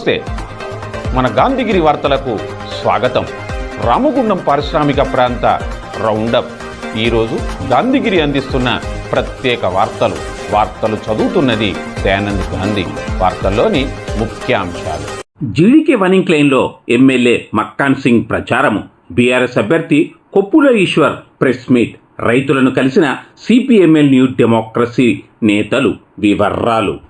నమస్తే. మన గాంధీగిరి వార్తలకు స్వాగతం. రామగుండం పారిశ్రామిక ప్రాంత రౌండప్. ఈరోజు గాంధీగిరి అందిస్తున్న ప్రత్యేక వార్తలు. వార్తలు చదువుతున్నది దయానంద్ గాంధీ. వార్తల్లోని ముఖ్యాంశాలు. జీడీకే వనింగ్ లైన్లో ఎమ్మెల్యే మక్కాన్ సింగ్ ప్రచారము. బీఆర్ఎస్ అభ్యర్థి కొప్పుల ఈశ్వర్ ప్రెస్ మీట్. రైతులను కలిసిన సిపిఎంఎల్ న్యూ డెమోక్రసీ నేతలు వివర్రాలు.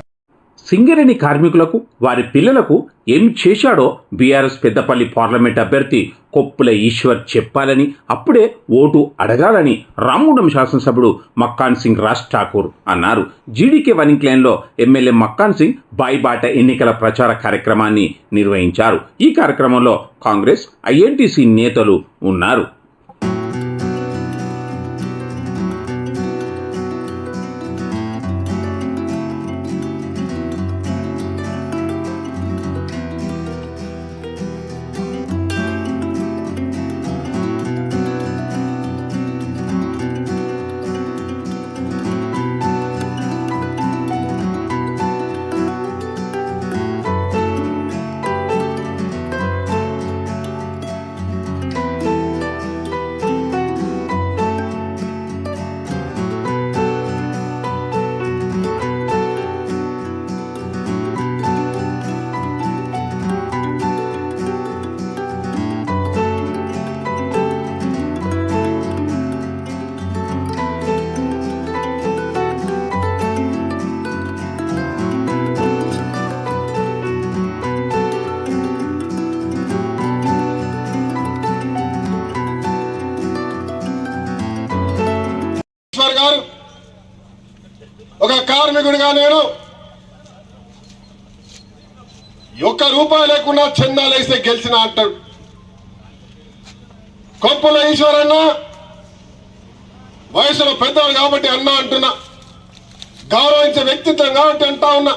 Singareni కార్మికులకు వారి పిల్లలకు ఏం చేశాడో బీఆర్ఎస్ పెద్దపల్లి పార్లమెంట్ అభ్యర్థి కొప్పుల ఈశ్వర్ చెప్పాలని అప్పుడే ఓటు అడగాలని రామగుండం శాసనసభ్యుడు మక్కాన్ సింగ్ రాజ్ ఠాకూర్ అన్నారు. జీడీకే వనింగ్ లైన్లో ఎమ్మెల్యే మక్కాన్ సింగ్ బాయిబాట ఎన్నికల ప్రచార కార్యక్రమాన్ని నిర్వహించారు. ఈ కార్యక్రమంలో కాంగ్రెస్ ఐఎన్టీసీ నేతలు ఉన్నారు. కార్మికుడిగా నేను ఒక్క రూపాయి లేకుండా చందాలేస్తే గెలిచిన అంటాడు. కొప్పుల ఈశ్వరన్న వయసులో పెద్దవాడు కాబట్టి అన్న అంటున్నా. గౌరవించే వ్యక్తిత్వం కాబట్టి అంటా ఉన్నా.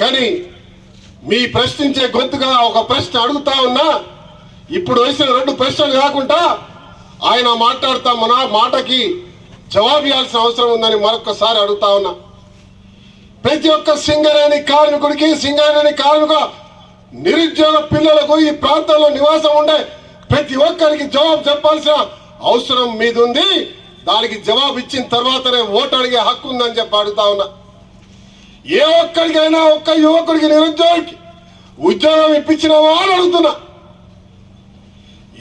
కానీ మీ ప్రశ్నించే గొంతుగా ఒక ప్రశ్న అడుగుతా ఉన్నా. ఇప్పుడు వేసిన రెండు ప్రశ్నలు కాకుండా ఆయన మాట్లాడుతా మన మాటకి జవాబు ఇవ్వాల్సిన అవసరం ఉందని మరొకసారి అడుగుతా ఉన్నా. ప్రతి ఒక్క సింగరేణి కార్మికుడికి సింగరేణి కార్మిక నిరుద్యోగ పిల్లలకు ఈ ప్రాంతంలో నివాసం ఉండే ప్రతి ఒక్కరికి జవాబు చెప్పాల్సిన అవసరం మీద ఉంది దానికి జవాబు ఇచ్చిన తర్వాతనే ఓటు అడిగే హక్కు ఉందని చెప్పి అడుగుతా ఉన్నా. ఏ ఒక్కడికైనా ఒక్క యువకుడికి నిరుద్యోగికి ఉద్యోగం ఇప్పించిన అని అడుగుతున్నా.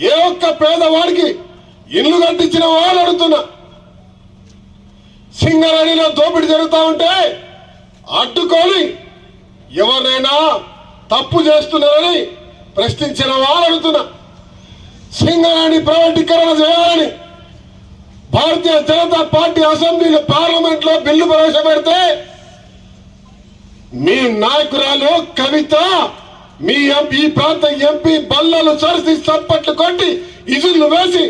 ఏ ఒక్క పేదవాడికి ఇల్లు కట్టించిన అని అడుగుతున్నా. సింగరేణిలో దోపిడీ జరుగుతూ ఉంటే అడ్డుకొని ఎవరైనా తప్పు చేస్తున్నారని ప్రశ్నించిన వారు అడుగుతున్నా. సింగరేణి ప్రైవేటీకరణ చేయాలని భారతీయ జనతా పార్టీ అసెంబ్లీలో పార్లమెంట్లో బిల్లు ప్రవేశపెడితే మీ నాయకురాలు కవిత మీ ఈ ప్రాంత ఎంపీ బల్లలు సరిసి చప్పట్లు కొట్టి ఇజులు వేసి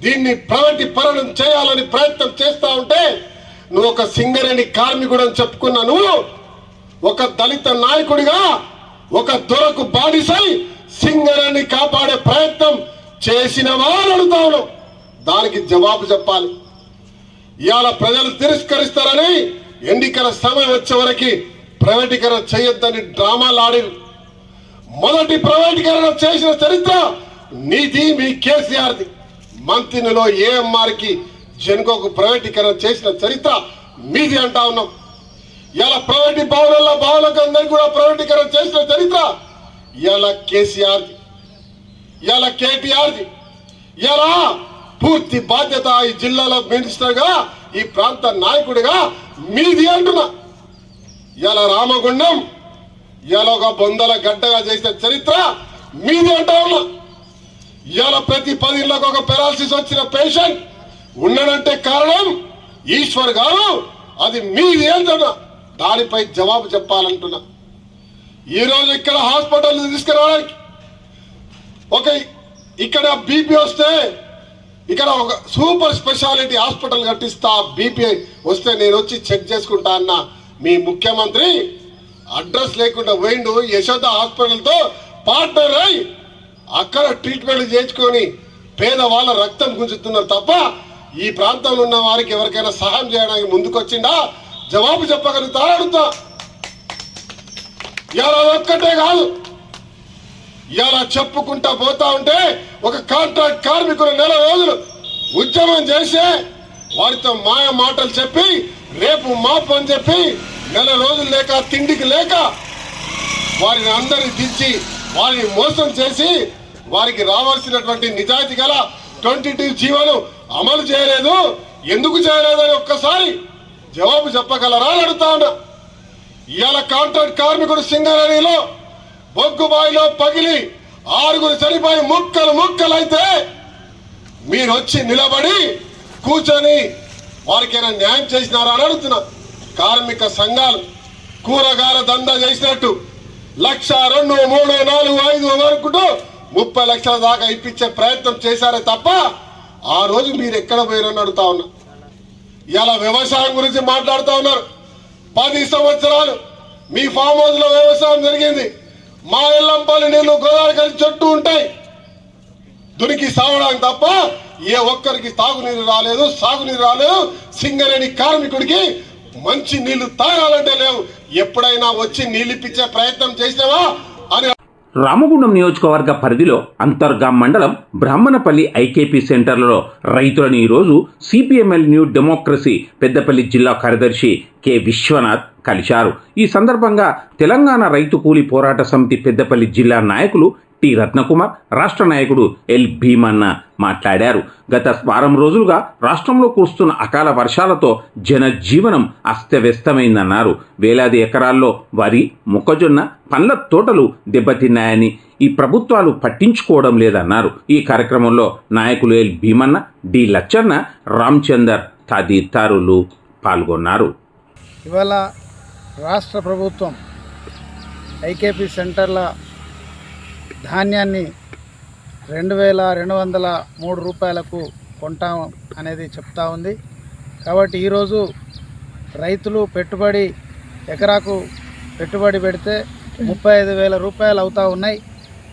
దీన్ని ప్రైవేటీకరణం చేయాలని ప్రయత్నం చేస్తా ఉంటే నువ్వు ఒక సింగరేణి కార్మికుడు అని చెప్పుకున్న నువ్వు ఒక దళిత నాయకుడిగా ఒక దొరకు బానిసై సింగరేణి కాపాడే ప్రయత్నం చేసిన వారు అడుగుతాను దానికి జవాబు చెప్పాలి. ఇవాళ ప్రజలు తిరస్కరిస్తారని ఎన్నికల సమయం వచ్చే వరకు ప్రైవేటీకరణ చేయొద్దని డ్రామాలు ఆడిరు. మొదటి ప్రైవేటీకరణ చేసిన చరిత్ర నీది మీ కేసీఆర్ది. మంత్రిలో ఏఎంఆర్కి జెన్కోకు ప్రైవేటీకరణ చేసిన చరిత్ర మీది అంటా ఉన్నాం. ఇలా ప్రైవేట్ భవనాల్లో భవనాలకు అందరికీ కూడా ప్రైవేటీకరణ చేసిన చరిత్ర ఇలా కేసీఆర్ది. ఇలా కేటీఆర్ది. ఇలా పూర్తి బాధ్యత ఈ జిల్లాలో మినిస్టర్గా ఈ ప్రాంత నాయకుడిగా మీది అంటున్నా. ఇలా రామగుండం ఇలా ఒక బొందల గడ్డగా చేసిన చరిత్ర మీది అంటా ఉన్నా. ఇవాళ ప్రతి పది ఇళ్ళకు ఒక పెరాలసిస్ వచ్చిన పేషెంట్ ఉన్నాడంటే కారణం ఈశ్వర్ గారు. అది మీది అంటున్నా దానిపై జవాబు చెప్పాలంటున్నా. ఈ ఇక్కడ హాస్పిటల్ తీసుకురావడానికి ఒక ఇక్కడ బీపీ వస్తే ఇక్కడ ఒక సూపర్ స్పెషాలిటీ హాస్పిటల్ కట్టిస్తా బీపీ వస్తే నేను వచ్చి చెక్ చేసుకుంటా అన్న మీ ముఖ్యమంత్రి అడ్రస్ లేకుండా పోయిండు యశోద హాస్పిటల్తో పార్ట్నర్ అయి అక్కడ ట్రీట్మెంట్ చేయించుకొని పేదవాళ్ళ రక్తం గుంజుతున్నారు తప్ప ఈ ప్రాంతంలో ఉన్న వారికి ఎవరికైనా సహాయం చేయడానికి ముందుకొచ్చిండా జవాబు చెప్పగలుగుతా అడుగుతా ఇలా ఒక్కటే కాదు. ఇలా చెప్పుకుంటా పోతా ఉంటే ఒక కాంట్రాక్ట్ కార్మికులు నెల రోజులు ఉద్యమం చేసే వారితో మాయ మాటలు చెప్పి రేపు మాపు అని చెప్పి నెల రోజులు లేక తిండికి లేక వారిని అందరిని దించి వారిని మోసం చేసి వారికి రావాల్సినటువంటి నిజాయితీ గల ట్వంటీ టూ జీవోను అమలు చేయలేదు. ఎందుకు చేయలేదు అని ఒక్కసారి జవాబు చెప్పగలరా అని అడుగుతా ఉన్నా. ఇవాళ కాంట్రాక్ట్ కార్మికుడు సింగరేణిలో బొగ్గుబాయిలో పగిలి ఆరుగురు చనిపోయి ముక్కలు ముక్కలైతే మీరు వచ్చి నిలబడి కూర్చొని వారికైనా న్యాయం చేసినారా అని అడుగుతున్నా. కార్మిక సంఘాలు కూరగాయల దందా చేసినట్టు లక్ష రెండు మూడు నాలుగు ఐదు వరకు ముప్పై లక్షల దాకా ఇప్పించే ప్రయత్నం చేశారే తప్ప ఆ రోజు మీరు ఎక్కడ పోయినని అడుగుతా ఉన్నా. ఇలా వ్యవసాయం గురించి మాట్లాడుతూ ఉన్నారు. పది సంవత్సరాలు మీ ఫామ్ హౌస్లో వ్యవసాయం జరిగింది. మా ఎల్లంపల్లి నీళ్ళు గోదావరి కలిసి చుట్టూ ఉంటాయి. దునికి సావడానికి తప్ప ఏ ఒక్కరికి తాగునీరు రాలేదు సాగునీరు రాలేదు. సింగరేణి కార్మికుడికి మంచి నీళ్ళు తాగాలంటే లేవు. ఎప్పుడైనా వచ్చి నీళ్ళు ఇప్పించే ప్రయత్నం చేసినావా అని రామగుండం నియోజకవర్గ పరిధిలో అంతర్గాం మండలం బ్రాహ్మణపల్లి ఐకేపీ సెంటర్లలో రైతులను ఈరోజు సిపిఎంఎల్ న్యూ డెమోక్రసీ పెద్దపల్లి జిల్లా కార్యదర్శి కె విశ్వనాథ్ కలిశారు. ఈ సందర్భంగా తెలంగాణ రైతు కూలీ పోరాట సమితి పెద్దపల్లి జిల్లా నాయకులు టి రత్నకుమార్ రాష్ట్ర నాయకుడు ఎల్ భీమన్న మాట్లాడారు. గత వారం రోజులుగా రాష్ట్రంలో కురుస్తున్న అకాల వర్షాలతో జనజీవనం అస్తవ్యస్తమైందన్నారు. వేలాది ఎకరాల్లో వరి మొక్కజొన్న పండ్ల తోటలు దెబ్బతిన్నాయని ఈ ప్రభుత్వాలు పట్టించుకోవడం లేదన్నారు. ఈ కార్యక్రమంలో నాయకులు ఎల్ భీమన్న డి లచ్చన్న రామచందర్ తదితరులు పాల్గొన్నారు. ఇవాళ రాష్ట్ర ప్రభుత్వం ఐకేపీ సెంటర్ల ధాన్యాన్ని రెండు వేల రెండు వందల మూడు రూపాయలకు కొంటాం అనేది చెప్తా ఉంది. కాబట్టి ఈరోజు రైతులు పెట్టుబడి ఎకరాకు పెట్టుబడి పెడితే ముప్పై ఐదు వేల రూపాయలు అవుతూ ఉన్నాయి.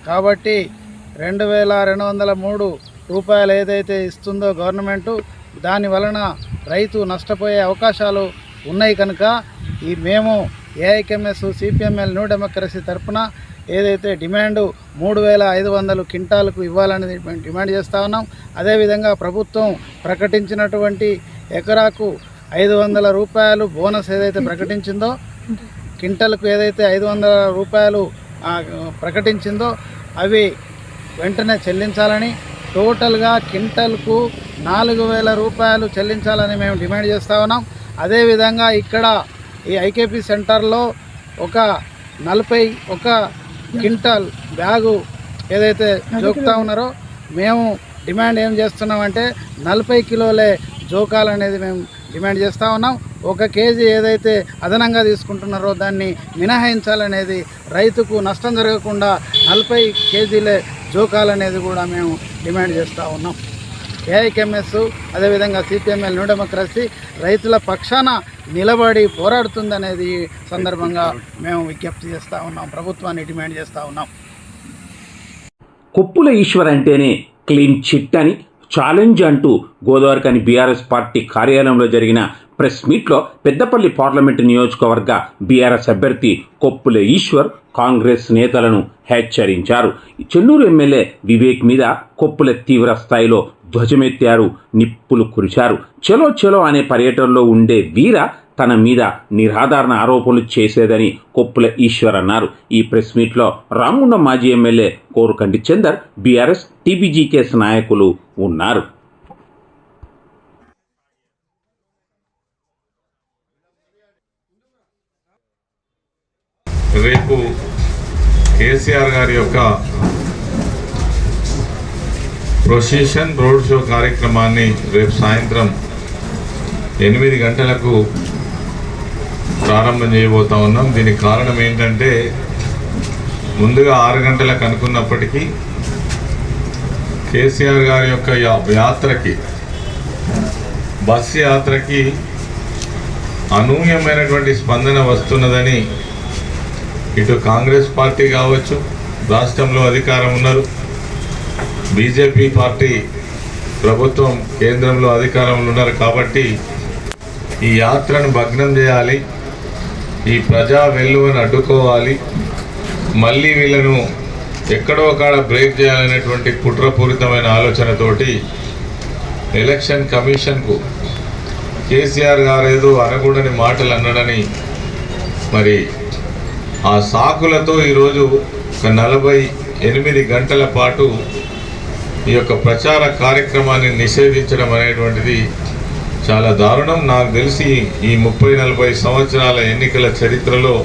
కాబట్టి రెండు వేల రెండు వందల మూడు రూపాయలు ఏదైతే ఇస్తుందో గవర్నమెంటు దాని వలన రైతు నష్టపోయే అవకాశాలు ఉన్నాయి కనుక ఈ మేము ఏఐకెంఎస్ సిపిఎంఎల్ న్యూ డెమోక్రసీ తరఫున ఏదైతే డిమాండ్ మూడు వేల ఐదు వందలు క్వింటాలకు ఇవ్వాలని మేము డిమాండ్ చేస్తూ ఉన్నాం. అదేవిధంగా ప్రభుత్వం ప్రకటించినటువంటి ఎకరాకు ఐదు వందల రూపాయలు బోనస్ ఏదైతే ప్రకటించిందో క్వింటల్కు ఏదైతే ఐదు వందల రూపాయలు ప్రకటించిందో అవి వెంటనే చెల్లించాలని టోటల్గా క్వింటల్కు నాలుగు వేల రూపాయలు చెల్లించాలని మేము డిమాండ్ చేస్తూ ఉన్నాం. అదేవిధంగా ఇక్కడ ఈ ఐకేపీ సెంటర్లో ఒక నలభై ఒక క్వింటాల్ బ్యాగు ఏదైతే జోకుతా ఉన్నారో మేము డిమాండ్ ఏం చేస్తున్నామంటే నలభై కిలోలే జోకాలనేది మేము డిమాండ్ చేస్తూ ఉన్నాం. ఒక కేజీ ఏదైతే అదనంగా తీసుకుంటున్నారో దాన్ని మినహాయించాలనేది రైతుకు నష్టం జరగకుండా నలభై కేజీలే జోకాలనేది కూడా మేము డిమాండ్ చేస్తూ ఉన్నాం. ఏఐకెంఎస్ అదేవిధంగా సిపిఎంఎల్ న్యూ డెమోక్రసీ రైతుల పక్షాన నిలబడి పోరాడుతుందనేది సందర్భంగా మేము విజ్ఞప్తి చేస్తూ ఉన్నాం ప్రభుత్వాన్ని డిమాండ్ చేస్తూ ఉన్నాం. కొప్పుల ఈశ్వర్ అంటేనే క్లీన్ చిట్ అని ఛాలెంజ్ అంటూ గోదావరికని బీఆర్ఎస్ పార్టీ కార్యాలయంలో జరిగిన ప్రెస్ మీట్లో పెద్దపల్లి పార్లమెంటు నియోజకవర్గ బీఆర్ఎస్ అభ్యర్థి కొప్పుల ఈశ్వర్ కాంగ్రెస్ నేతలను హెచ్చరించారు. చెన్నూరు ఎమ్మెల్యే వివేక్ మీద కొప్పుల తీవ్ర స్థాయిలో ధ్వజమెత్తారు నిప్పులు కురిచారు చలో చలో అనే పర్యటనలో ఉండే వీర తన మీద నిరాధారణ ఆరోపణలు చేసేదని కొప్పుల ఈశ్వర్ అన్నారు. ఈ ప్రెస్ మీట్లో రామగుండం మాజీ MLA Korukanti Chandar BRS TBGKS నాయకులు ఉన్నారు. రేపు కేసీఆర్ గారి యొక్క ప్రొసెషన్ రోడ్ షో కార్యక్రమాన్ని రేపు సాయంత్రం ఎనిమిది గంటలకు ప్రారంభం చేయబోతా ఉన్నాం. దీనికి కారణం ఏంటంటే ముందుగా ఆరు గంటలకు అనుకున్నప్పటికీ కేసీఆర్ గారి యొక్క యాత్రకి బస్సు యాత్రకి అనూహ్యమైనటువంటి స్పందన వస్తున్నదని ఇటు కాంగ్రెస్ పార్టీ కావచ్చు రాష్ట్రంలో అధికారం ఉన్నారు. బీజేపీ పార్టీ ప్రభుత్వం కేంద్రంలో అధికారంలో ఉన్నారు కాబట్టి ఈ యాత్రను భగ్నం చేయాలి ఈ ప్రజా వెల్లువను అడ్డుకోవాలి మళ్ళీ వీళ్ళను ఎక్కడో కాడ బ్రేక్ చేయాలనేటువంటి కుట్రపూరితమైన ఆలోచనతోటి ఎలక్షన్ కమిషన్కు కేసీఆర్ గారు ఏదో అనకూడని మాటలు అన్నాడని మరి ఆ సాకులతో ఈరోజు ఒక నలభై ఎనిమిది గంటల పాటు ఈ యొక్క ప్రచార కార్యక్రమాన్ని నిషేధించడం అనేటువంటిది చాలా దారుణం. నాకు తెలిసి ఈ ముప్పై నలభై సంవత్సరాల ఎన్నికల చరిత్రలో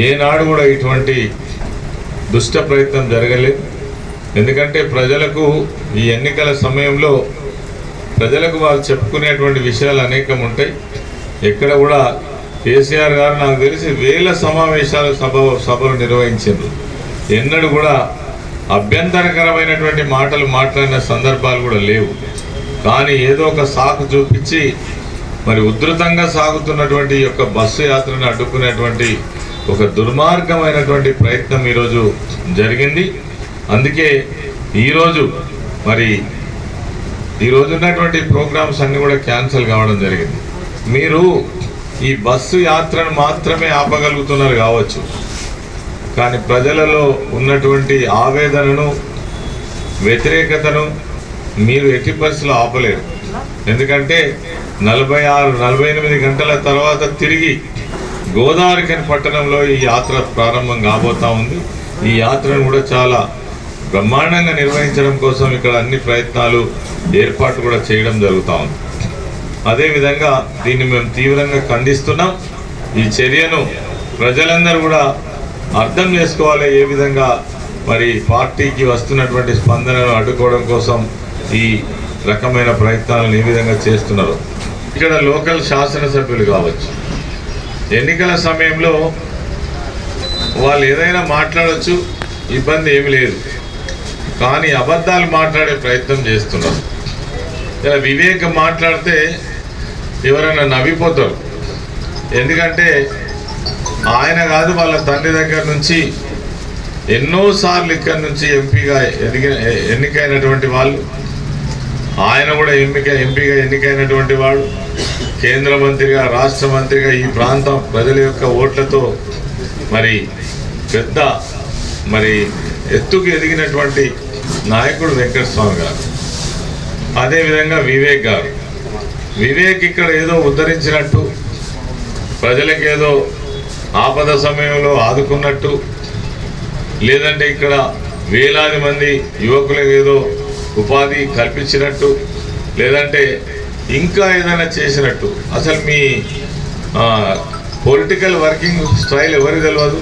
ఏనాడు కూడా ఇటువంటి దుష్ట ప్రయత్నం జరగలేదు. ఎందుకంటే ప్రజలకు ఈ ఎన్నికల సమయంలో ప్రజలకు వాళ్ళు చెప్పుకునేటువంటి విషయాలు అనేకం ఉంటాయి. ఎక్కడ కూడా కేసీఆర్ గారు నాకు తెలిసి వేల సమావేశాలు సభ సభలు నిర్వహించారు. ఎన్నడూ కూడా అభ్యంతరకరమైనటువంటి మాటలు మాట్లాడిన సందర్భాలు కూడా లేవు. కానీ ఏదో ఒక సాకు చూపించి మరి ఉధృతంగా సాగుతున్నటువంటి ఈ యొక్క బస్సు యాత్రను అడ్డుకునేటువంటి ఒక దుర్మార్గమైనటువంటి ప్రయత్నం ఈరోజు జరిగింది. అందుకే ఈరోజు మరి ఈరోజు ఉన్నటువంటి ప్రోగ్రామ్స్ అన్నీ కూడా క్యాన్సిల్ కావడం జరిగింది. మీరు ఈ బస్సు యాత్రను మాత్రమే ఆపగలుగుతున్నారు కావచ్చు. కానీ ప్రజలలో ఉన్నటువంటి ఆవేదనను వ్యతిరేకతను మీరు ఎట్టి పరిస్థితులు ఆపలేరు. ఎందుకంటే నలభై ఆరు నలభై ఎనిమిది గంటల తర్వాత తిరిగి గోదావరికని పట్టణంలో ఈ యాత్ర ప్రారంభం కాబోతా ఉంది. ఈ యాత్రను కూడా చాలా బ్రహ్మాండంగా నిర్వహించడం కోసం ఇక్కడ అన్ని ప్రయత్నాలు ఏర్పాటు కూడా చేయడం జరుగుతూ ఉంది. అదేవిధంగా దీన్ని మేము తీవ్రంగా ఖండిస్తున్నాం. ఈ చర్యను ప్రజలందరూ కూడా అర్థం చేసుకోవాలి ఏ విధంగా మరి పార్టీకి వస్తున్నటువంటి స్పందనను అడ్డుకోవడం కోసం ఈ రకమైన ప్రయత్నాలను ఏ విధంగా చేస్తున్నారు? ఇక్కడ లోకల్ శాసనసభ్యులు కావచ్చు. ఎన్నికల సమయంలో వాళ్ళు ఏదైనా మాట్లాడవచ్చు ఇబ్బంది ఏమి లేదు. కానీ అబద్ధాలు మాట్లాడే ప్రయత్నం చేస్తున్నారు. ఇలా వివేకం మాట్లాడితే ఎవరైనా నవ్విపోతారు. ఎందుకంటే ఆయన కాదు వాళ్ళ తండ్రి దగ్గర నుంచి ఎన్నోసార్లు ఇక్కడి నుంచి ఎంపీగా ఎదిగిన ఎన్నికైనటువంటి వాళ్ళు ఆయన కూడా ఎంపిక ఎంపీగా ఎన్నికైనటువంటి వాడు. కేంద్ర మంత్రిగా రాష్ట్ర మంత్రిగా ఈ ప్రాంతం ప్రజల యొక్క ఓట్లతో మరి పెద్ద మరి ఎత్తుకు ఎదిగినటువంటి నాయకుడు వెంకటస్వామి గారు. అదేవిధంగా వివేక్ గారు. వివేక్ ఇక్కడ ఏదో ఉద్ధరించినట్టు ప్రజలకేదో ఆపద సమయంలో ఆదుకున్నట్టు. లేదంటే ఇక్కడ వేలాది మంది యువకులకు ఏదో ఉపాధి కల్పించినట్టు. లేదంటే ఇంకా ఏదైనా చేసినట్టు. అసలు మీ పొలిటికల్ వర్కింగ్ స్టైల్ ఎవరికి తెలియదు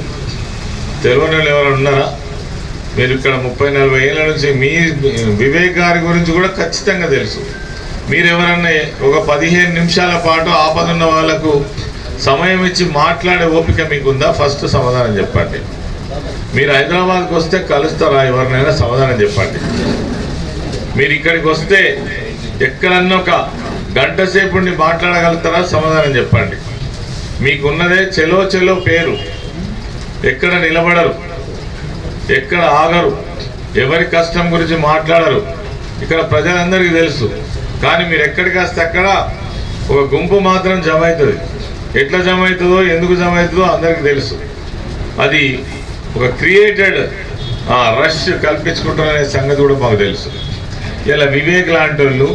తెలియని వాళ్ళు ఎవరైనా ఉన్నారా? మీరు ఇక్కడ ముప్పై నలభై ఏళ్ళ నుంచి మీ వివేక్ గారి గురించి కూడా ఖచ్చితంగా తెలుసు. మీరు ఎవరన్నా ఒక పదిహేను నిమిషాల పాటు ఆపదున్న వాళ్ళకు సమయం ఇచ్చి మాట్లాడే ఓపిక మీకుందా? ఫస్ట్ సమాధానం చెప్పండి. మీరు హైదరాబాద్కి వస్తే కలుస్తారా? ఎవరినైనా సమాధానం చెప్పండి. మీరు ఇక్కడికి వస్తే ఎక్కడన్నా ఒక గంట సేపు మాట్లాడగలుగుతారా? సమాధానం చెప్పండి. మీకున్నదే చెలో చెలో పేరు. ఎక్కడ నిలబడరు? ఎక్కడ ఆగరు? ఎవరి కష్టం గురించి మాట్లాడరు? ఇక్కడ ప్రజలందరికీ తెలుసు. కానీ మీరు ఎక్కడికి వస్తే అక్కడ ఒక గుంపు మాత్రం జమ అవుతుంది. ఎట్లా జమ అవుతుందో ఎందుకు జమ అవుతుందో అందరికీ తెలుసు. అది ఒక క్రియేటెడ్ రష్ కల్పించుకుంటారనే సంగతి కూడా మాకు తెలుసు. ఇలా వివేక్ లాంటి వాళ్ళు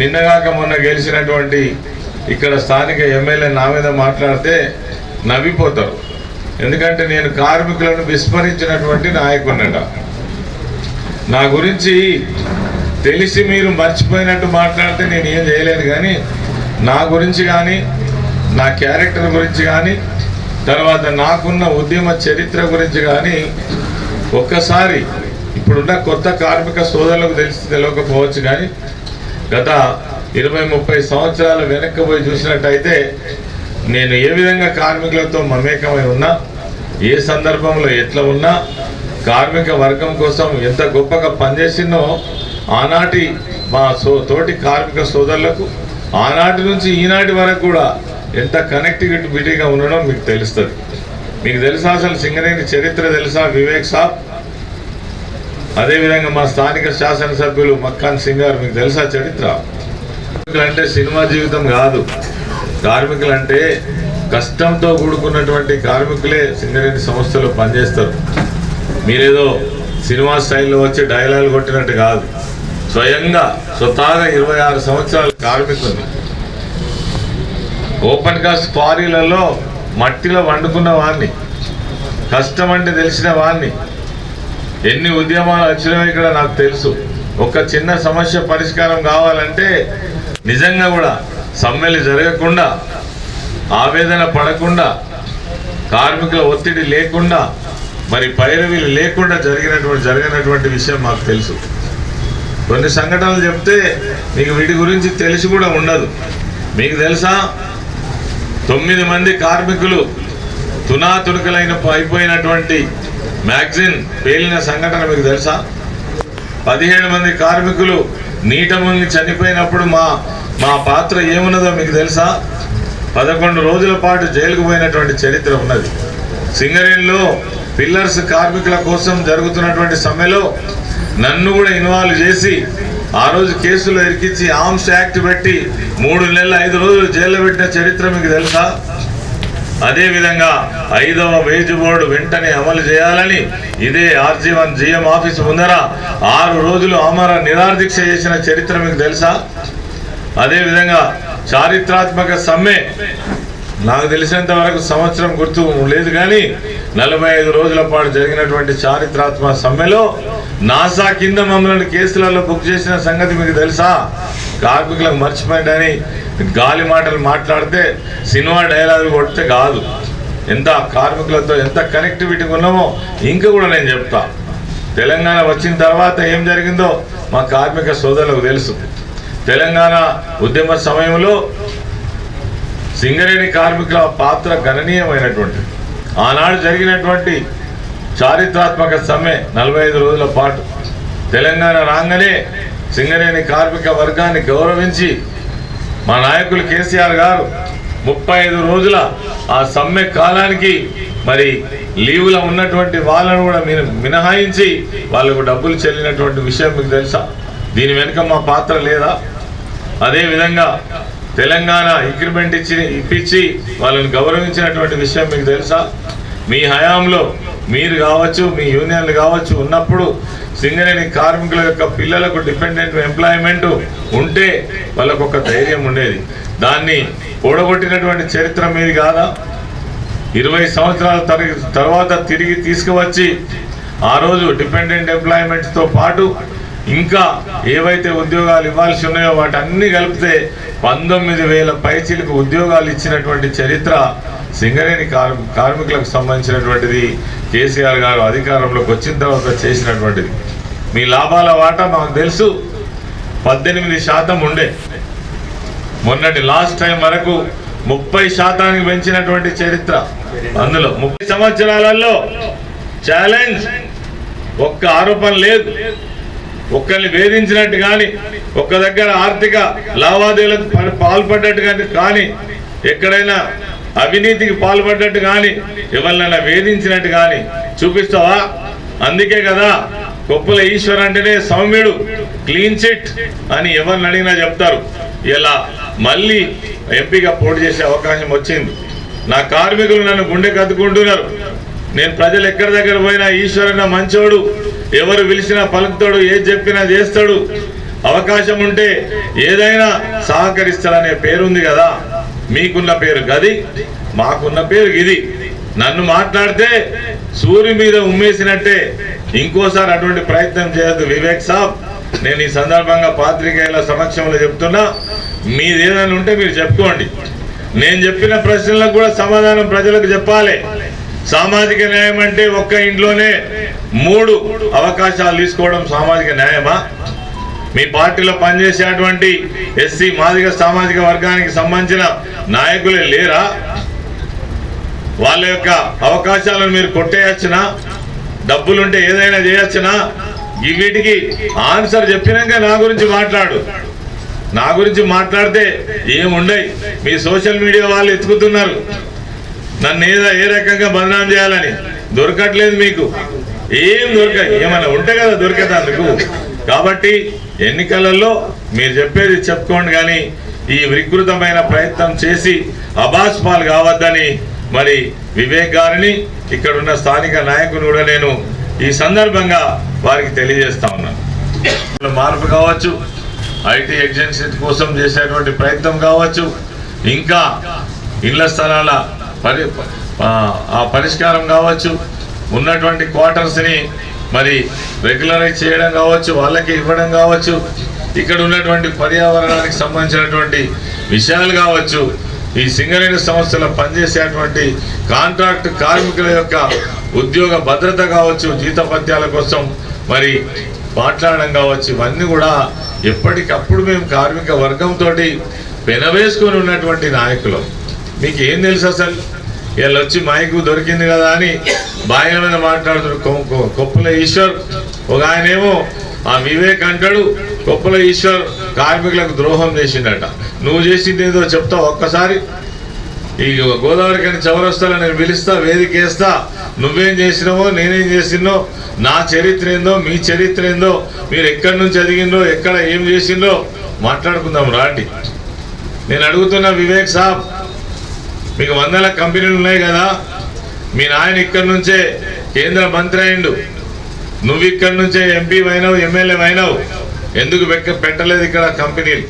నిన్నగాక మొన్న గెలిచినటువంటి ఇక్కడ స్థానిక ఎమ్మెల్యే నా మీద మాట్లాడితే నవ్విపోతారు. ఎందుకంటే నేను కార్మికులను విస్మరించినటువంటి నాయకుడినట నా గురించి తెలిసి మీరు మర్చిపోయినట్టు మాట్లాడితే నేను ఏం చేయలేను కానీ నా గురించి కానీ నా క్యారెక్టర్ గురించి కానీ తర్వాత నాకున్న ఉద్యమ చరిత్ర గురించి కానీ ఒక్కసారి ఇప్పుడున్న కొత్త కార్మిక సోదరులకు తెలిసి తెలియకపోవచ్చు కానీ గత ఇరవై ముప్పై సంవత్సరాలు వెనక్కి పోయి చూసినట్టయితే నేను ఏ విధంగా కార్మికులతో మమేకమై ఉన్నా ఏ సందర్భంలో ఎట్లా ఉన్నా కార్మిక వర్గం కోసం ఎంత గొప్పగా పనిచేసిందో ఆనాటి మా సో తోటి కార్మిక సోదరులకు ఆనాటి నుంచి ఈనాటి వరకు కూడా ఎంత కనెక్టివిటీగా ఉండడం మీకు తెలుస్తుంది. మీకు తెలుసా అసలు సింగరేణి చరిత్ర తెలుసా? వివేక్ సాబ్? అదేవిధంగా మా స్థానిక శాసనసభ్యులు మక్కాన్ సింగ్ గారు మీకు తెలుసా చరిత్ర? కార్మికులు అంటే సినిమా జీవితం కాదు. కార్మికులు అంటే కష్టంతో కూడుకున్నటువంటి కార్మికులే సింగరేణి సంస్థలో పనిచేస్తారు. మీరేదో సినిమా స్టైల్లో వచ్చి డైలాగ్ కొట్టినట్టు కాదు. స్వయంగా స్వతహాగా ఇరవై ఆరు సంవత్సరాల కార్మికులు. ఓపెన్ కాస్ట్ క్వారీలలో మట్టిలో వండుకున్న వాడిని కష్టం అంటే తెలిసిన వాడిని ఎన్ని ఉద్యమాలు వచ్చినాయో ఇక్కడ నాకు తెలుసు. ఒక చిన్న సమస్య పరిష్కారం కావాలంటే నిజంగా కూడా సమ్మెలు జరగకుండా ఆవేదన పడకుండా కార్మికుల ఒత్తిడి లేకుండా మరి పైరవీలు లేకుండా జరిగినటువంటి జరిగినటువంటి విషయం మాకు తెలుసు. కొన్ని సంఘటనలు చెప్తే మీకు వీటి గురించి తెలిసి కూడా ఉండదు. మీకు తెలుసా? తొమ్మిది మంది కార్మికులు తునాతునకలైన అయిపోయినటువంటి మ్యాగ్జిన్ పేలిన సంఘటన మీకు తెలుసా? పదిహేడు మంది కార్మికులు నీట ముంగి చనిపోయినప్పుడు మా మా పాత్ర ఏమున్నదో మీకు తెలుసా? పదకొండు రోజుల పాటు జైలుకు పోయినటువంటి చరిత్ర ఉన్నది. సింగరేణిలో పిల్లర్స్ కార్మికుల కోసం జరుగుతున్నటువంటి సమ్మెలో నన్ను కూడా ఇన్వాల్వ్ చేసి ఆ రోజు కేసులో ఇరికించి ఆర్మ్స్ యాక్ట్ పెట్టి మూడు నెలలు ఐదు రోజులు జైల్లో పెట్టిన చరిత్ర మీకు తెలుసా? అదేవిధంగా ఐదవ వేజ్ బోర్డు వెంటనే అమలు చేయాలని ఇదే ఆర్జీ వన్ జిఎం ఆఫీస్ ముందర ఆరు రోజులు అమర నిరాదీక్ష చేసిన చరిత్ర మీకు తెలుసా? అదేవిధంగా చారిత్రాత్మక సమ్మె నాకు తెలిసినంత వరకు సంవత్సరం గుర్తు లేదు కానీ నలభై ఐదు రోజుల పాటు జరిగినటువంటి చారిత్రాత్మక సమ్మెలో నాసా కింద మమ్మల్ని కేసులలో బుక్ చేసిన సంగతి మీకు తెలుసా? కార్మికులకు మర్చిపోయిందని గాలి మాటలు మాట్లాడితే సినిమా డైలాగులు కొడితే కాదు. ఎంత కార్మికులతో ఎంత కనెక్టివిటీ ఉన్నామో ఇంకా కూడా నేను చెప్తా. తెలంగాణ వచ్చిన తర్వాత ఏం జరిగిందో మా కార్మిక సోదరులకు తెలుసు. తెలంగాణ ఉద్యమ సమయంలో సింగరేణి కార్మికుల పాత్ర గణనీయమైనటువంటిది. ఆనాడు జరిగినటువంటి చారిత్రాత్మక సమ్మె నలభై ఐదు రోజుల పాటు తెలంగాణ రాగానే సింగరేణి కార్మిక వర్గాన్ని గౌరవించి మా నాయకులు కేసీఆర్ గారు ముప్పై ఐదు రోజుల ఆ సమ్మె కాలానికి మరి లీవులో ఉన్నటువంటి వాళ్ళను కూడా మీరు మినహాయించి వాళ్ళకు డబ్బులు చెల్లినటువంటి విషయం మీకు తెలుసా? దీని వెనుక మా పాత్ర లేదా? అదేవిధంగా తెలంగాణ ఇంక్రిమెంట్ ఇచ్చి ఇప్పించి వాళ్ళని గౌరవించినటువంటి విషయం మీకు తెలుసా? మీ హయాంలో మీరు కావచ్చు మీ యూనియన్లు కావచ్చు ఉన్నప్పుడు సింగరేణి కార్మికుల యొక్క పిల్లలకు డిపెండెంట్ ఎంప్లాయ్మెంట్ ఉంటే వాళ్ళకు ఒక ధైర్యం ఉండేది. దాన్ని ఓడగొట్టినటువంటి చరిత్ర మీది కాదా? ఇరవై సంవత్సరాల తర్వాత తిరిగి తీసుకువచ్చి ఆ రోజు డిపెండెంట్ ఎంప్లాయ్మెంట్తో పాటు ఇంకా ఏవైతే ఉద్యోగాలు ఇవ్వాల్సి ఉన్నాయో వాటన్ని కలిపితే పంతొమ్మిది వేల పైచీలకు ఉద్యోగాలు ఇచ్చినటువంటి చరిత్ర సింగరేణి కార్మికులకు సంబంధించినటువంటిది. కేసీఆర్ గారు అధికారంలోకి వచ్చిన తర్వాత చేసినటువంటిది. మీ లాభాల వాటా మాకు తెలుసు. పద్దెనిమిది శాతం ఉండే. మొన్నటి లాస్ట్ టైం వరకు ముప్పై శాతానికి పెంచినటువంటి చరిత్ర. అందులో ముప్పై సంవత్సరాలలో ఛాలెంజ్ ఒక్క ఆరోపణ లేదు. ఒక్కరిని వేధించినట్టు కానీ ఒక్క దగ్గర ఆర్థిక లావాదేవీలకు పాల్పడ్డట్టు కానీ కానీ ఎక్కడైనా అవినీతికి పాల్పడ్డట్టు కానీ ఎవరినైనా వేధించినట్టు కానీ చూపిస్తావా? అందుకే కదా కొప్పుల ఈశ్వర్ అంటేనే సౌమ్యుడు క్లీన్ చిట్ అని ఎవరిని అడిగినా చెప్తారు. ఇలా మళ్ళీ ఎంపీగా పోటీ చేసే అవకాశం వచ్చింది. నా కార్మికులు నన్ను గుండె కత్తుకుంటున్నారు. నేను ప్రజలు ఎక్కడి దగ్గర పోయినా ఈశ్వరన్న మంచోడు. ఎవరు పిలిచినా పలుకుతాడు ఏది చెప్పినా చేస్తాడు. అవకాశం ఉంటే ఏదైనా సహకరిస్తాడనే పేరుంది కదా. మీకున్న పేరు గది మాకున్న పేరు ఇది నన్ను మాట్లాడితే సూర్యు మీద ఉమ్మేసినట్టే. ఇంకోసారి అటువంటి ప్రయత్నం చేయొద్దు వివేక్ సాబ్. నేను ఈ సందర్భంగా పాత్రికేయుల సమక్షంలో చెప్తున్నా. మీది ఏదైనా ఉంటే మీరు చెప్పుకోండి. నేను చెప్పిన ప్రశ్నలకు కూడా సమాధానం ప్రజలకు చెప్పాలి. సామాజిక న్యాయం అంటే ఒక్క ఇంట్లోనే మూడు అవకాశాలు తీసుకోవడం సామాజిక న్యాయమా? మీ పార్టీలో పనిచేసేటువంటి ఎస్సీ మాదిగ సామాజిక వర్గానికి సంబంధించిన నాయకులే లేరా? వాళ్ళ యొక్క అవకాశాలను మీరు కొట్టేయచ్చునా? డబ్బులుంటే ఏదైనా చేయొచ్చునా? ఈ వీటికి ఆన్సర్ చెప్పినాక నా గురించి మాట్లాడు. నా గురించి మాట్లాడితే ఏముండయి? మీ సోషల్ మీడియా వాళ్ళు ఎత్తుకుతున్నారు. నన్ను ఏదో ఏ రకంగా బదనాం చేయాలని దొరకట్లేదు మీకు. ఏం దొరక ఏమైనా ఉంటే కదా దొరకదు అందుకు కాబట్టి ఎన్నికలలో మీరు చెప్పేది చెప్పుకోండి కానీ ఈ వికృతమైన ప్రయత్నం చేసి అబాస్ పాలు కావద్దని మరి వివేక్ గారిని ఇక్కడ ఉన్న స్థానిక నాయకుని కూడా నేను ఈ సందర్భంగా వారికి తెలియజేస్తా ఉన్నాను. మార్పు కావచ్చు ఐటీ ఎగ్జెన్సీ కోసం చేసేటువంటి ప్రయత్నం కావచ్చు ఇంకా ఇళ్ళ స్థలాల పరి ఆ, పరిష్కారం కావచ్చు. ఉన్నటువంటి క్వార్టర్స్ని మరి రెగ్యులరైజ్ చేయడం కావచ్చు వాళ్ళకి ఇవ్వడం కావచ్చు ఇక్కడ ఉన్నటువంటి పర్యావరణానికి సంబంధించినటువంటి విషయాలు కావచ్చు ఈ సింగరేణి సంస్థలో పనిచేసేటువంటి కాంట్రాక్ట్ కార్మికుల యొక్క ఉద్యోగ భద్రత కావచ్చు జీతపత్యాల కోసం మరి మాట్లాడడం కావచ్చు ఇవన్నీ కూడా ఎప్పటికప్పుడు మేము కార్మిక వర్గంతో పెనవేసుకొని ఉన్నటువంటి నాయకులు. మీకు ఏం తెలుసు అసలు? వీళ్ళు వచ్చి మైకు దొరికింది కదా అని బాయిల మీద మాట్లాడుతున్నారు. కొ- కొప్పుల ఈశ్వర్. ఒక ఆయనేమో ఆ వివేక్ అంటాడు కొప్పుల ఈశ్వర్ కార్మికులకు ద్రోహం చేసిండట. నువ్వు చేసింది ఏదో చెప్తావు ఒక్కసారి. ఈ గోదావరి కానీ చౌరస్తాలో నేను పిలుస్తా వేదిక వేస్తా నువ్వేం చేసినావో నేనేం చేసినో నా చరిత్ర ఏందో మీ చరిత్ర ఏందో మీరు ఎక్కడి నుంచి ఎదిగిందో ఎక్కడ ఏం చేసిందో మాట్లాడుకుందాం రాండి నేను అడుగుతున్న వివేక్ సాబ్ మీకు వందల కంపెనీలు ఉన్నాయి కదా. మీ నాయన ఇక్కడి నుంచే కేంద్ర మంత్రి అయిండు. నువ్వు ఇక్కడి నుంచే ఎంపీ అయినావు ఎమ్మెల్యే అయినావు. ఎందుకు పెట్టలేదు ఇక్కడ కంపెనీలు?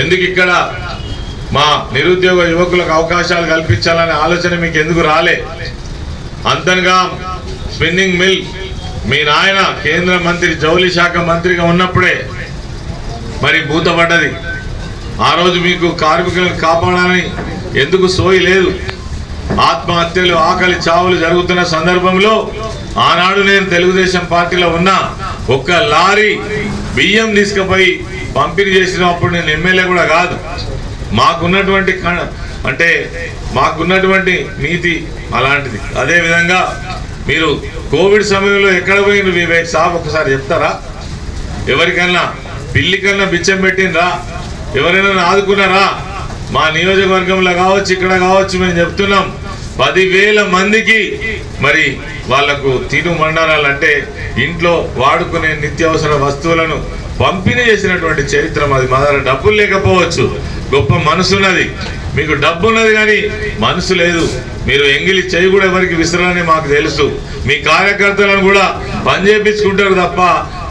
ఎందుకు ఇక్కడ మా నిరుద్యోగ యువకులకు అవకాశాలు కల్పించాలనే ఆలోచన మీకు ఎందుకు రాలే? అంతనుగా స్పిన్నింగ్ మిల్ మీ నాయన కేంద్ర మంత్రి జౌలి శాఖ మంత్రిగా ఉన్నప్పుడే మరి భూతపడ్డది ఆ రోజు మీకు కార్మికులను కాపాడాలని ఎందుకు సోయి లేదు? ఆత్మహత్యలు ఆకలి చావులు జరుగుతున్న సందర్భంలో ఆనాడు నేను తెలుగుదేశం పార్టీలో ఉన్న ఒక్క లారీ బియ్యం తీసుకుపోయి పంపిణీ చేసినప్పుడు నేను ఎమ్మెల్యే కూడా కాదు. మాకున్నటువంటి క- అంటే మాకున్నటువంటి నీతి అలాంటిది. అదేవిధంగా మీరు కోవిడ్ సమయంలో ఎక్కడ పోయిన వివేక్ సాబ్ ఒకసారి చెప్తారా? ఎవరికన్నా పిల్లికన్నా బిచ్చం పెట్టిండ్రా? ఎవరైనా ఆదుకున్నారా? మా నియోజకవర్గంలో కావచ్చు ఇక్కడ కావచ్చు మేము చెప్తున్నాం. పదివేల మందికి మరి వాళ్ళకు తిను మండలాలు అంటే ఇంట్లో వాడుకునే నిత్యావసర వస్తువులను పంపిణీ చేసినటువంటి చరిత్ర మాది. మా దగ్గర డబ్బులు లేకపోవచ్చు. గొప్ప మనసున్నది. మీకు డబ్బు ఉన్నది కానీ మనసు లేదు. మీరు ఎంగిలి చేయి కూడా ఎవరికి విసరని మాకు తెలుసు. మీ కార్యకర్తలను కూడా పనిచేపించుకుంటారు తప్ప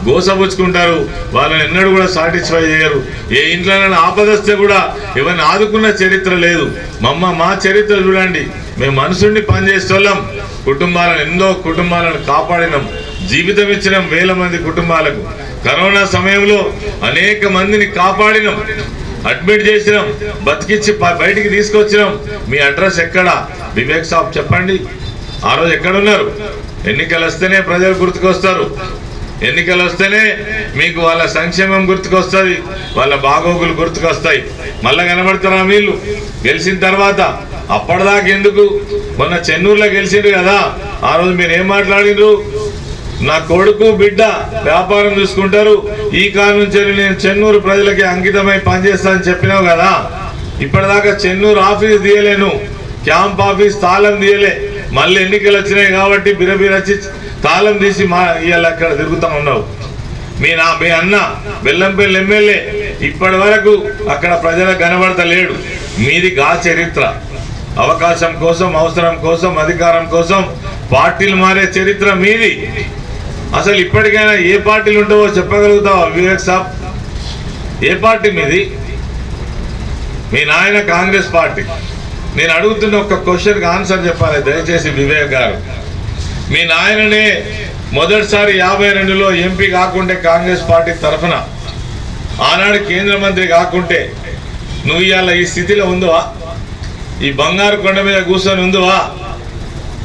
గోసపుచ్చుకుంటారు. వాళ్ళని ఎన్నడూ కూడా సాటిస్ఫై చేయరు. ఏ ఇంట్లోనైనా ఆపదస్తే కూడా ఎవరిని ఆదుకున్న చరిత్ర లేదు. మమ్మ మా చరిత్ర చూడండి. మేము మనసుండి పనిచేస్తున్నాం కుటుంబాలను ఎన్నో కుటుంబాలను కాపాడినాం. జీవితం ఇచ్చినాం వేల మంది కుటుంబాలకు. కరోనా సమయంలో అనేక మందిని కాపాడినాం. అడ్మిట్ చేసినాం బతికిచ్చి బయటికి తీసుకొచ్చినాం. మీ అడ్రస్ ఎక్కడ? వివేక్ సాబ్ చెప్పండి. ఆ రోజు ఎక్కడున్నారు? ఎన్నికలు వస్తేనే ప్రజలు గుర్తుకొస్తారు. ఎన్నికలు వస్తేనే మీకు వాళ్ళ సంక్షేమం గుర్తుకొస్తుంది వాళ్ళ బాగోగులు గుర్తుకొస్తాయి. మళ్ళీ కనబడతారా వీళ్ళు? గెలిచిన తర్వాత అప్పటిదాకా ఎందుకు? మొన్న చెన్నూరులో గెలిచిండ్రు కదా. ఆ రోజు మీరు ఏం మాట్లాడిండ్రు నా కొడుకు బిడ్డ వ్యాపారం చూసుకుంటారు. ఈ కాలం నుంచి నేను చెన్నూరు ప్రజలకి అంకితమై పనిచేస్తానని చెప్పినావు కదా. ఇప్పటిదాకా చెన్నూరు ఆఫీస్ తీయలేను. క్యాంప్ ఆఫీస్ తాళం తీయలే. మళ్ళీ ఎన్నికలు వచ్చినాయి కాబట్టి బిరబిరచి తాళం తీసి మా ఇవాళ అక్కడ తిరుగుతా ఉన్నావు. మీ నా మీ అన్న బెల్లంపల్లి ఎమ్మెల్యే ఇప్పటి వరకు అక్కడ ప్రజలకు కనబడతలేడు. మీది గా చరిత్ర. అవకాశం కోసం అవసరం కోసం అధికారం కోసం పార్టీలు మారే చరిత్ర మీది. అసలు ఇప్పటికైనా ఏ పార్టీలు ఉంటావో చెప్పగలుగుతావా వివేక్ సాబ్? ఏ పార్టీ మీది? మీ నాయన కాంగ్రెస్ పార్టీ. నేను అడుగుతున్న ఒక క్వశ్చన్కి ఆన్సర్ చెప్పాలి దయచేసి వివేక్ గారు. మీ నాయననే మొదటిసారి యాభై రెండులో ఎంపీ కాకుంటే కాంగ్రెస్ పార్టీ తరఫున ఆనాడు కేంద్ర మంత్రి కాకుంటే నువ్వు ఇవాళ ఈ స్థితిలో ఉందివా? ఈ బంగారు కొండ మీద కూర్చొని ఉందివా?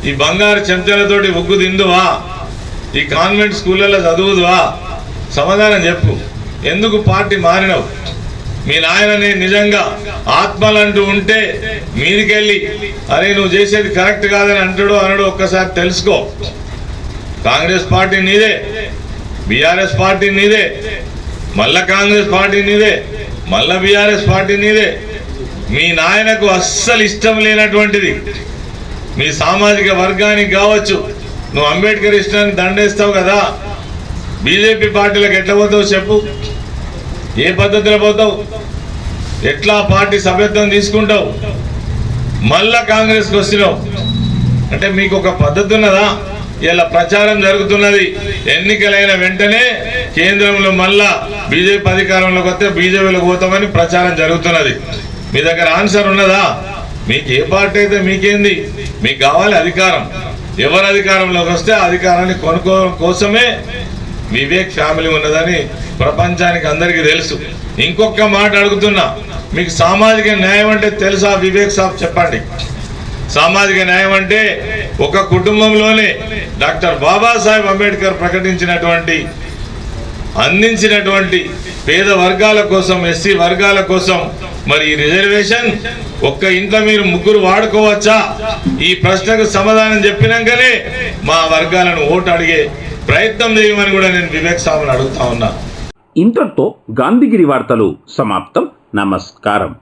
ఈ బంగారు చెంచాలతోటి ఉగ్గు తిందువా? ఈ కాన్వెంట్ స్కూళ్ళలో చదువుదువా? సమాధానం చెప్పు. ఎందుకు పార్టీ మారినవు? మీ నాయనని నిజంగా ఆత్మలంటూ ఉంటే మీదికెళ్ళి అరే నువ్వు చేసేది కరెక్ట్ కాదని అంటాడో అనడు ఒక్కసారి తెలుసుకో. కాంగ్రెస్ పార్టీ నీదే బీఆర్ఎస్ పార్టీ నీదే మళ్ళా కాంగ్రెస్ పార్టీ నీదే మళ్ళా బీఆర్ఎస్ పార్టీ నీదే. మీ నాయనకు అస్సలు ఇష్టం లేనటువంటిది. మీ సామాజిక వర్గానికి కావచ్చు నువ్వు అంబేద్కర్ ఇష్టాన్ని దండేస్తావు కదా. బీజేపీ పార్టీలకు ఎట్లా పోతావు చెప్పు. ఏ పద్ధతిలో పోతావు? ఎట్లా పార్టీ సభ్యత్వం తీసుకుంటావు? మళ్ళా కాంగ్రెస్కి వస్తున్నావు. అంటే మీకు ఒక పద్ధతి ఉన్నదా? ఇలా ప్రచారం జరుగుతున్నది. ఎన్నికలైన వెంటనే కేంద్రంలో మళ్ళా బీజేపీ అధికారంలోకి వస్తే బీజేపీలోకి పోతామని ప్రచారం జరుగుతున్నది. మీ దగ్గర ఆన్సర్ ఉన్నదా? మీకు ఏ పార్టీ అయితే మీకేంది? మీకు కావాలి అధికారం. ఎవరు అధికారంలోకి వస్తే అధికారాన్ని కొనుక్కోవడం కోసమే వివేక్ ఫ్యామిలీ ఉన్నదని ప్రపంచానికి అందరికీ తెలుసు. ఇంకొక మాట అడుగుతున్నా. మీకు సామాజిక న్యాయం అంటే తెలుసా వివేక్ సాబ్? చెప్పండి. సామాజిక న్యాయం అంటే ఒక కుటుంబంలోనే డాక్టర్ బాబాసాహెబ్ అంబేద్కర్ ప్రకటించినటువంటి అందించినటువంటి పేద వర్గాల కోసం ఎస్సీ వర్గాల కోసం మరి రిజర్వేషన్ ఒక్క ఇంట్లో మీరు ముగ్గురు వాడుకోవచ్చా? ఈ ప్రశ్నకు సమాధానం చెప్పినాకనే మా వర్గాలను ఓటు అడిగే ప్రయత్నం చేయమని కూడా నేను వివేక్ స్వామిని అడుగుతా ఉన్నా. ఇంతటితో గాంధీగిరి వార్తలు సమాప్తం. నమస్కారం.